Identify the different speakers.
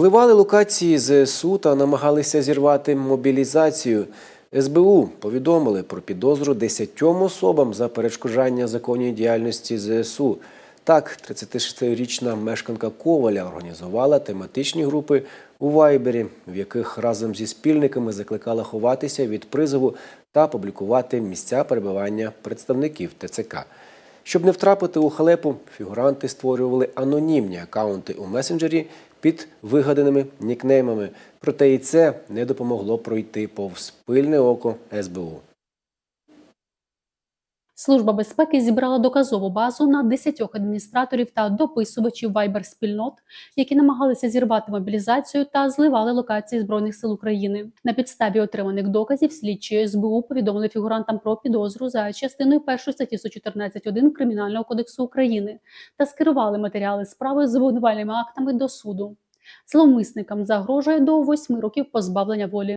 Speaker 1: Зливали локації ЗСУ та намагалися зірвати мобілізацію. СБУ повідомили про підозру 10 особам за перешкоджання законній діяльності ЗСУ. Так, 36-річна мешканка Коваля організувала тематичні групи у Вайбері, в яких разом зі спільниками закликала ховатися від призову та публікувати місця перебування представників ТЦК. Щоб не втрапити у халепу, фігуранти створювали анонімні акаунти у месенджері під вигаданими нікнеймами. Проте і це не допомогло пройти повз пильне око СБУ.
Speaker 2: Служба безпеки зібрала доказову базу на 10 адміністраторів та дописувачів вайбер спільнот, які намагалися зірвати мобілізацію та зливали локації збройних сил України. На підставі отриманих доказів слідчі СБУ повідомили фігурантам про підозру за частиною 1 статті 114.1 Кримінального кодексу України та скерували матеріали справи з обвинувальними актами до суду. Зловмисникам загрожує до 8 років позбавлення волі.